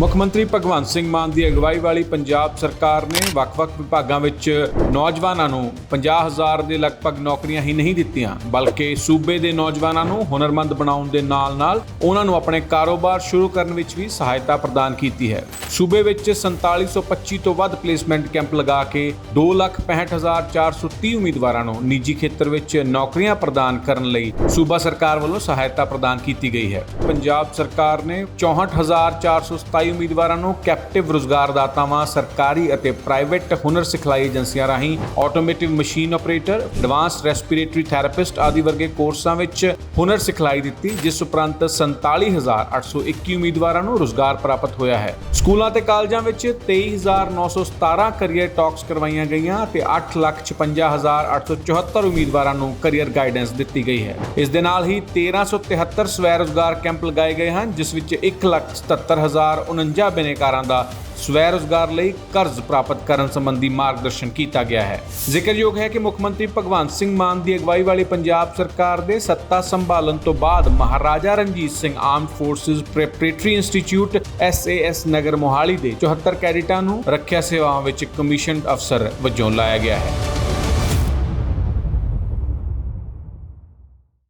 ਮੁੱਖ ਮੰਤਰੀ ਭਗਵੰਤ ਸਿੰਘ ਮਾਨ ਦੀ ਅਗਵਾਈ ਵਾਲੀ ਪੰਜਾਬ ਸਰਕਾਰ ਨੇ ਵੱਖ-ਵੱਖ ਵਿਭਾਗਾਂ ਵਿੱਚ ਨੌਜਵਾਨਾਂ ਨੂੰ 50000 ਦੇ ਲਗਭਗ ਨੌਕਰੀਆਂ ਹੀ ਨਹੀਂ ਦਿੱਤੀਆਂ, ਬਲਕਿ ਸੂਬੇ ਦੇ ਨੌਜਵਾਨਾਂ ਨੂੰ ਹੁਨਰਮੰਦ ਬਣਾਉਣ ਦੇ ਨਾਲ-ਨਾਲ ਉਹਨਾਂ ਨੂੰ ਆਪਣੇ ਕਾਰੋਬਾਰ ਸ਼ੁਰੂ ਕਰਨ ਵਿੱਚ ਵੀ ਸਹਾਇਤਾ ਪ੍ਰਦਾਨ ਕੀਤੀ ਹੈ। ਸੂਬੇ ਵਿੱਚ 4725 ਤੋਂ ਵੱਧ ਪਲੇਸਮੈਂਟ ਕੈਂਪ ਲਗਾ ਕੇ 265430 ਉਮੀਦਵਾਰਾਂ ਨੂੰ ਨਿੱਜੀ ਖੇਤਰ ਵਿੱਚ ਨੌਕਰੀਆਂ ਪ੍ਰਦਾਨ ਕਰਨ ਲਈ ਸੂਬਾ ਸਰਕਾਰ ਵੱਲੋਂ ਸਹਾਇਤਾ ਪ੍ਰਦਾਨ ਕੀਤੀ ਗਈ ਹੈ। ਪੰਜਾਬ ਸਰਕਾਰ ਨੇ 64427 ਉਮੀਦਵਾਰਾਂ ਨੂੰ ਕੈਪਟਿਵ ਰੁਜ਼ਗਾਰਦਾਤਾਵਾਂ ਸਰਕਾਰੀ ਅਤੇ ਪ੍ਰਾਈਵੇਟ ਹੁਨਰ ਸਿਖਲਾਈ ਏਜੰਸੀਆਂ ਰਾਹੀਂ automotive machine operator advanced respiratory therapist ਆਦਿ ਵਰਗੇ ਕੋਰਸਾਂ ਵਿੱਚ ਹੁਨਰ ਸਿਖਲਾਈ ਦਿੱਤੀ, ਜਿਸ ਉਪਰੰਤ 47821 ਉਮੀਦਵਾਰਾਂ ਨੂੰ ਰੁਜ਼ਗਾਰ ਪ੍ਰਾਪਤ ਹੋਇਆ ਹੈ। ਸਕੂਲਾਂ ਤੇ ਕਾਲਜਾਂ ਵਿੱਚ 23917 ਕੈਰੀਅਰ ਟਾਕਸ ਕਰਵਾਈਆਂ ਗਈਆਂ ਤੇ 855874 ਉਮੀਦਵਾਰਾਂ ਨੂੰ ਕੈਰੀਅਰ ਗਾਈਡੈਂਸ ਦਿੱਤੀ ਗਈ ਹੈ। ਇਸ ਦੇ ਨਾਲ ਹੀ 1373 ਸਵੈ ਰੁਜ਼ਗਾਰ ਕੈਂਪ ਲਗਾਏ ਗਏ ਹਨ, ਜਿਸ ਵਿੱਚ 177049 ਬਿਨੇਕਾਰਾਂ ਦਾ ਸਵੈ ਰੁਜ਼ਗਾਰ ਲਈ ਕਰਜ਼ ਪ੍ਰਾਪਤ ਕਰਨ ਸੰਬੰਧੀ ਮਾਰਗਦਰਸ਼ਨ ਕੀਤਾ ਗਿਆ ਹੈ। ਜ਼ਿਕਰਯੋਗ ਹੈ ਕਿ ਮੁੱਖ ਮੰਤਰੀ ਭਗਵੰਤ ਸਿੰਘ ਮਾਨ ਦੀ ਅਗਵਾਈ ਵਾਲੀ ਪੰਜਾਬ ਸਰਕਾਰ ਦੇ ਸੱਤਾ ਸੰਭਾਲਣ ਤੋਂ ਬਾਅਦ Maharaja Ranjit Singh armed forces preparatory institute SAS Nagar Mohali ਦੇ 74 ਕੈਡਿਟਾਂ ਨੂੰ ਰੱਖਿਆ ਸੇਵਾਵਾਂ ਵਿੱਚ ਕਮਿਸ਼ਨਡ ਅਫਸਰ ਵਜੋਂ ਲਾਇਆ ਗਿਆ ਹੈ।